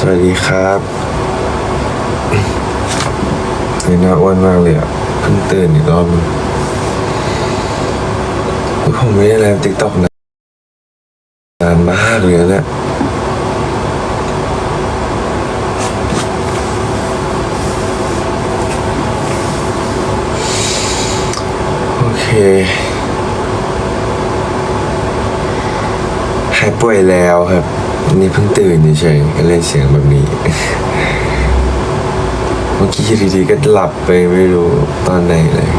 สวัสดีครับเฮ้น่าอ้วนมากเลยอะ เพิ่งตื่นอีกรอบนึงอุ๊ยผมไม่ได้ไลฟ์ติ๊กต็อกนานมากเลยนะเนี่ยโอเคหายป่วยแล้วครับนี่เพิ่งตื่นเฉยๆก็เล่นเสียงแบบนี้ เมื่อกี้ดีๆก็หลับไปไม่รู้ตอนไหนเลย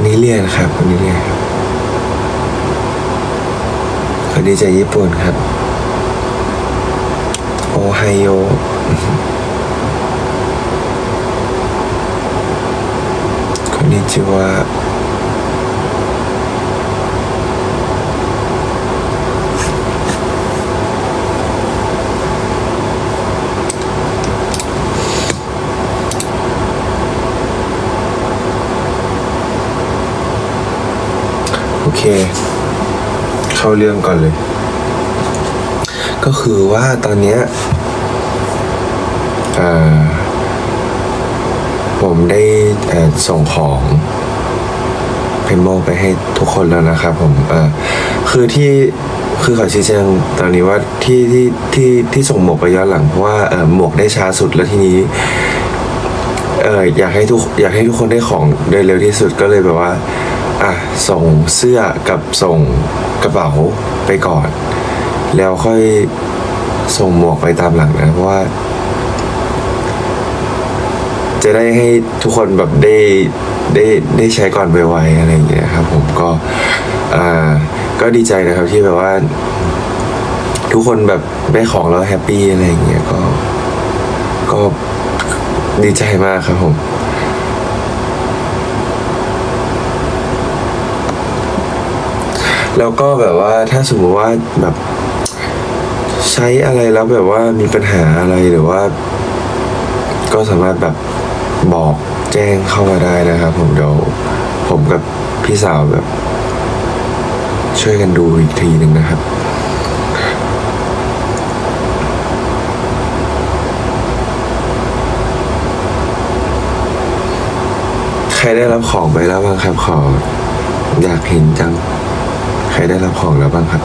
วันนี้เรียนครับวันนี้เรียนครับคนนี้จญี่ปุ่นครับ โอไฮโอคนนี้ชื่อ เค เข้าเรื่องก่อนเลย ก็คือว่าตอนเนี้ยเอ่อผมได้ส่งของเพมโมไปให้ทุกคนแล้วนะครับผมเอ่อคือที่คือขอชี้แจงตอนนี้ว่าที่ที่ที่ที่ส่งหมวกไปย้อนหลังเพราะว่าหมวกได้ช้าสุดแล้วทีนี้เอออยากให้ทุกอยากให้ทุกคนได้ของโดยเร็วที่สุดก็เลยแบบว่า อะส่งเสื้อกับส่งกระเป๋าไปก่อน แล้วค่อยส่งหมวกไปตามหลังนะเพราะว่า จะได้ให้ทุกคนแบบได้ได้ได้ใช้ก่อนไวๆอะไรอย่างเงี้ยครับ ผมก็อ่าก็ดีใจนะครับที่แบบว่า ทุกคนแบบได้ของแล้วแฮปปี้อะไรอย่างเงี้ยก็ก็ดีใจมากครับผม แล้วก็แบบว่าถ้าสมมติว่าแบบใช้อะไรแล้วแบบว่ามีปัญหาอะไรหรือว่า ก็สามารถแบบบอกแจ้งเข้ามาได้นะครับ ผมเดี๋ยวผมกับพี่สาวแบบ ช่วยกันดูอีกทีหนึ่งนะครับใครได้รับของไปแล้วบ้างครับขออยากเห็นจัง รได้รับของแล้วบ้างครับ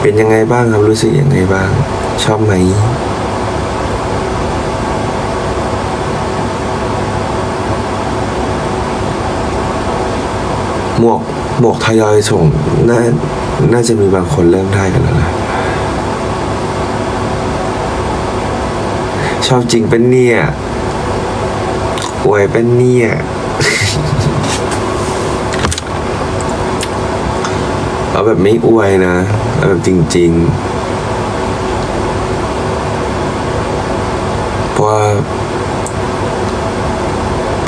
เป็นยังไงบ้างครับรู้สึกยังไงบ้าง ชอบไหม หมวกหมวกทยอยส่งน่าน่าจะมีบางคนเริ่มได้กันแล้วนะชอบจริงเป็นเนี่ยอวยเป็นเนี่ย เอาแบบไม่อวยนะ เอาแบบจริง ๆ เพราะว่า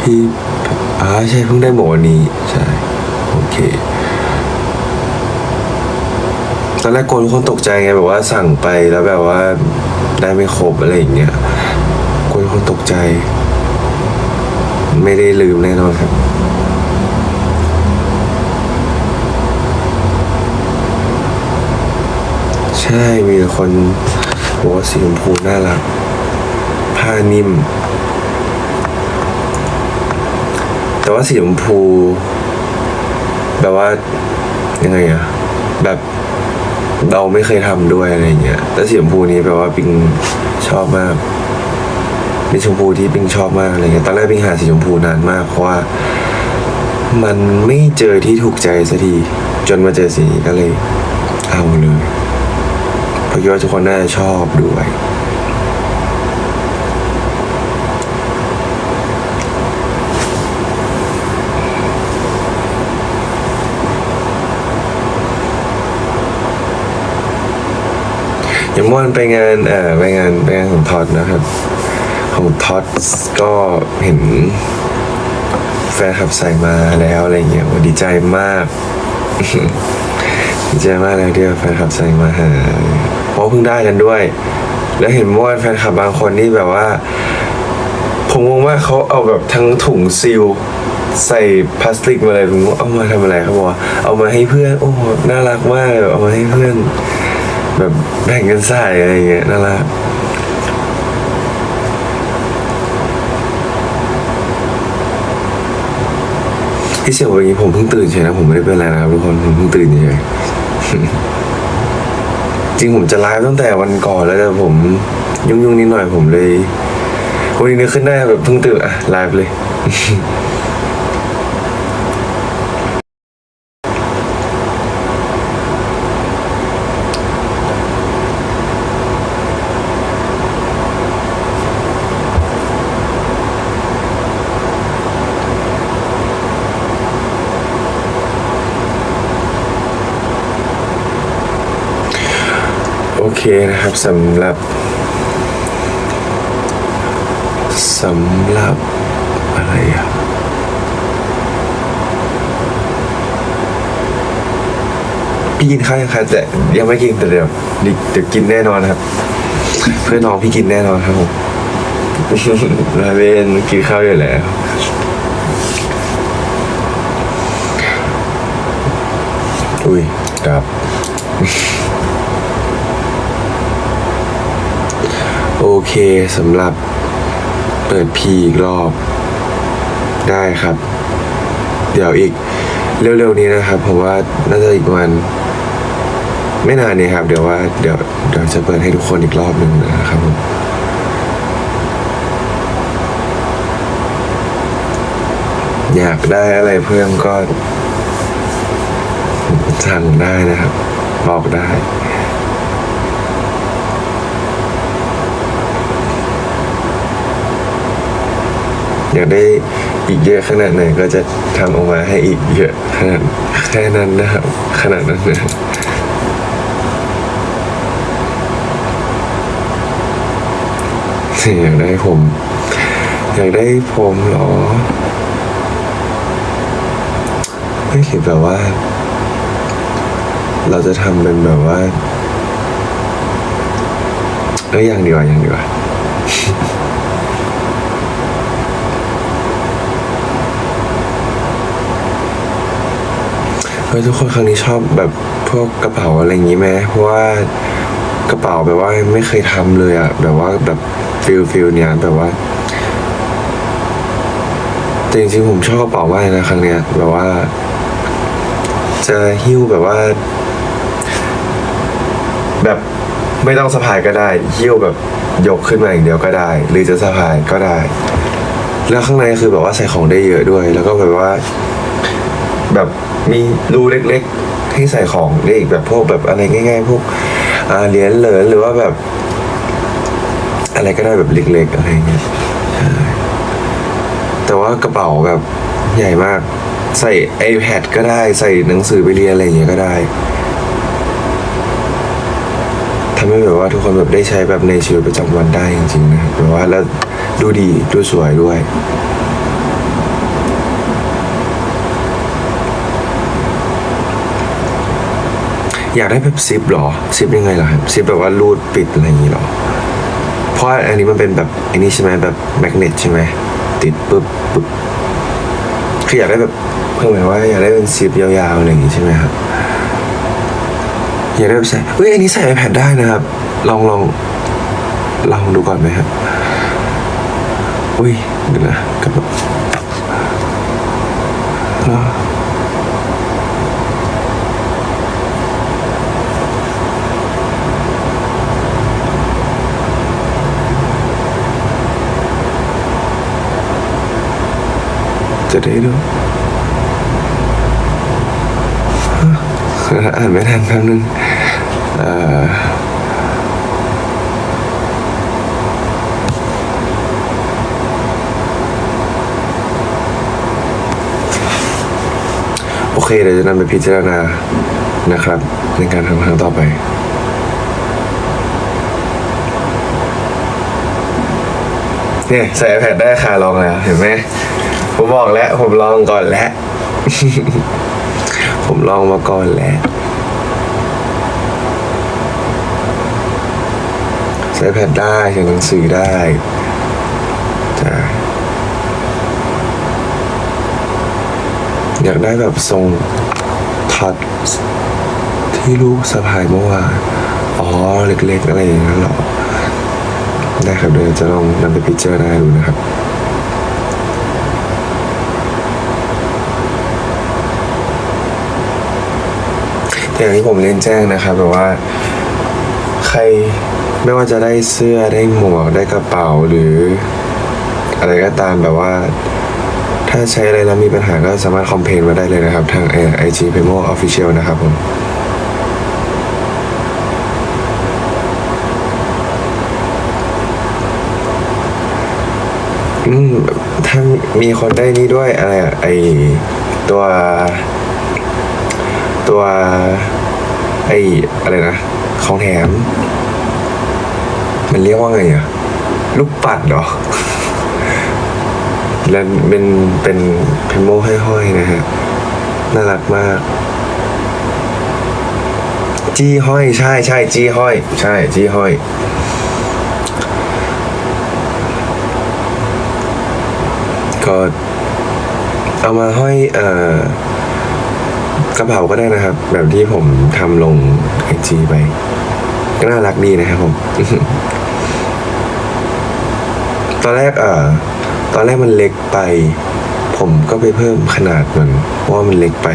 พี่อ่าใช่เพิ่งได้หมวกวันนี้ ใช่ โอเคตอนแรกกลัวทุกคนตกใจไงแบบว่าสั่งไปแล้วแบบว่าได้ไม่ครบอะไรอย่างเงี้ยกลัวทุกคนตกใจ ไม่ได้ลืมแน่นอนครับ ใช่มีแต่คนบอกว่าสีชมพูน่ารัก ผ้านิ่ม แต่ว่าสีชมพู แบบว่ายังไงอะแบบเราไม่เคยทำด้วยอะไรเงี้ยแต่สีชมพูนี้แบบว่าปิงชอบมากเป็นชมพูที่ปิงชอบมากอะไรเงี้ยตอนแรกปิงหาสีชมพูนานมาก เพราะว่า มันไม่เจอที่ถูกใจสักทีจนมาเจอสีนี้ก็เลยเอาเลย ราคิดว่าทุกคนน่าจะชอบด้วย อย่างเมื่อวานไปงานเอ่อไปงานไปงานของท็อตนะครับ ของท็อตก็เห็นแฟนคลับใส่มาแล้วอะไรเงี้ยดีใจมาก ดีใจมากเลยที่แฟนคลับใส่มาหา เพราะเพิ่งได้กันด้วย แล้วเห็นเมื่าแฟนคลับบางคนนี่แบบว่า ผมงงว่าเขาเอาแบบทั้งถุงซีลใส่พลาสติกมาเลยผมว่าเอามาทำอะไรเขาบอกว่าเอามาให้เพื่อน โอ้น่ารักมากเลยเอามาให้เพื่อน แบบแบ่งกันใส่อะไรเงี้ยน่ารักที่เสียงวันนี้ผมเพิ่งตื่นเฉยนะผมไม่ได้เป็นอะไรนะครับทุกคนผมเพิ่งตื่นเฉย จริงผมจะไลฟ์ตั้งแต่วันก่อนแล้วแต่ผมยุ่งๆนิดหน่อยผมเลยวันนี้นึกขึ้นได้แบบเพิ่งตื่นอะไลฟ์เลย นะครับสำหรับสำหรับอะไรอะพี่กินข้าวยังคะแต่ยังไม่กินแต่เดี๋ยวเดี๋ยวกินแน่นอนครับ เพื่อนน้องพี่กินแน่นอนครับผมลาเวนกินข้าวอยู่แล้วอุ้ยดับ โอเคสำหรับเปิดพีอีกรอบ ได้ครับ เดี๋ยวอีกเร็วๆนี้นะครับผมว่าน่าจะอีกวัน ไม่นานนี้ครับ เดี๋ยวว่าเดี๋ยวเดี๋ยวจะเปิดให้ทุกคนอีกรอบหนึ่งนะครับผมอยากได้อะไรเพิ่มก็สั่งได้นะครับ บอกได้ อยากได้อีกเยอะขนาดไหนก็จะทำออกมาให้อีกเยอะขนาดแค่นั้นนะครับ ขนาดนั้นนะอยากได้ผม อยากได้ผมเหรอไม่คิดแบบว่า เราจะทำเป็นแบบว่าเอ้ยอย่างดีกว่าอย่างดีกว่า เฮ้ยทุกคนครั้งนี้ชอบแบบพวกกระเป๋าอะไรอย่างนี้ไหมเพราะว่ากระเป๋าแบบว่าไม่เคยทำเลยอะแบบว่าแบบฟิลฟิลเนี้ยแบบว่าแต่จริงๆผมชอบกระเป๋ามากนะครั้งเนี้ยแบบว่า จะหิ้วแบบว่า แบบไม่ต้องสะพายก็ได้หิ้วแบบยกขึ้นมาอย่างเดียวก็ได้ หรือจะสะพายก็ได้ แล้วข้างในคือแบบว่าใส่ของได้เยอะด้วย แล้วก็แบบว่า แบบมีรูเล็กๆให้ใส่ของได้อีกแบบพวกแบบอะไรง่าย ๆ พวกเหรียญเหริญหรือว่าแบบ อะไรก็ได้แบบเล็ก ๆ อะไรเงี้ยแต่ว่ากระเป๋าแบบใหญ่มาก ใส่ iPad ก็ได้ใส่หนังสือไปเรียนอะไรอย่างเงี้ยก็ได้ทำให้แบบว่าทุกคนแบบได้ใช้แบบในชีวิตประจำวันได้จริงๆนะครับแบบว่าแล้วดูดีดูสวยด้วย อยากได้แบบซิปหรอซิปยังไงล่ะครับซิปแบบว่ารูดปิดอะไรอย่างนี้เหรอ เพราะอันนี้มันเป็นแบบอันนี้ใช่ไหมแบบแมกเนตใช่ไหมติดปุ๊บปุ๊บคืออยากได้แบบเพื่อหมายว่าอยากได้เป็นซิปยาวๆอะไรอย่างนี้ใช่ไหมครับอยากได้แบบใส่เฮ้ยอันนี้ใส่ iPad ได้นะครับ ลองลองลองดูก่อนไหมครับอุ้ยเดี๋ยวนะกระเป๋า จะได้ดูอ่านไม่ทันแป๊บนึงโอเคเดี๋ยวจะนำไปพิจารณานะครับ ในการทำครั้งต่อไปเนี่ยใส่ iPad ได้ค่ะลองแล้วเห็นไหม ผมบอกแล้ว ผมลองก่อนแล้ว ผมลองมาก่อนแล้วใช้ iPad ได้เขียนหนังสือได้จ้ะอยากได้แบบทรงทัดที่ลูกสะพายเมื่อวานอ๋อ เล็กๆ อะไรอย่างนั้นเหรอ ได้ครับเดี๋ยวจะลองนำไปพิจารณาดูนะครับ อย่างที่ผมเรียนแจ้งนะครับแบบว่า ใครไม่ว่าจะได้เสื้อได้หมวกได้กระเป๋าหรือ อะไรก็ตามแบบว่า ถ้าใช้อะไรแล้วมีปัญหาก็สามารถคอมเพลนมาได้เลยนะครับ ทางไอจีเพโมออฟฟิเชียลนะครับผมอืมถ้ามีคนได้นี่ด้วยอะไรอะไอตัว ตัวไออะไรนะของแถม มันเรียกว่าไงอะลูกปัดเหรอ แล้วเป็นเป็นเพนโมห้อยๆนะฮะ น่ารักมาก จี้ห้อยใช่ใช่จี้ห้อย ใช่จี้ห้อยก็เอามาห้อยเอ่อ กระเป๋าก็ได้นะครับ แบบที่ผมทำลงไอจีไป ก็น่ารักดีนะครับผม ตอนแรกเอ่อตอนแรกมันเล็กไป ผมก็ไปเพิ่มขนาดมันเพราะว่ามันเล็กไป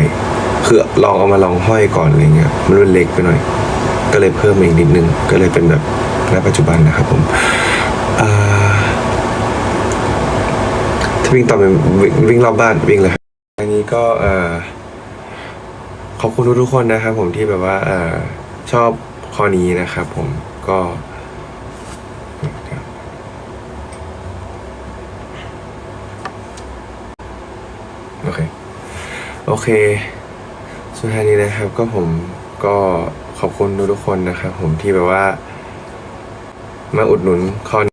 คือลองเอามาลองห้อยก่อนอะไรเงี้ยมันเล็กไปหน่อย ก็เลยเพิ่มอีกนิดนึง ก็เลยเป็นแบบณปัจจุบันนะครับผมถ้าวิ่งต่อไปวิ่งวิ่งรอบบ้านวิ่งเลยอันนี้ก็เอ่อ ขอบคุณทุกๆคนนะครับผมที่แบบว่าเออชอบข้อนี้นะครับผมก็โอเค โอเค สุดท้ายนี้นะครับ ก็ผมก็ขอบคุณทุกๆคนนะครับผมที่แบบว่า มาอุดหนุนข้อ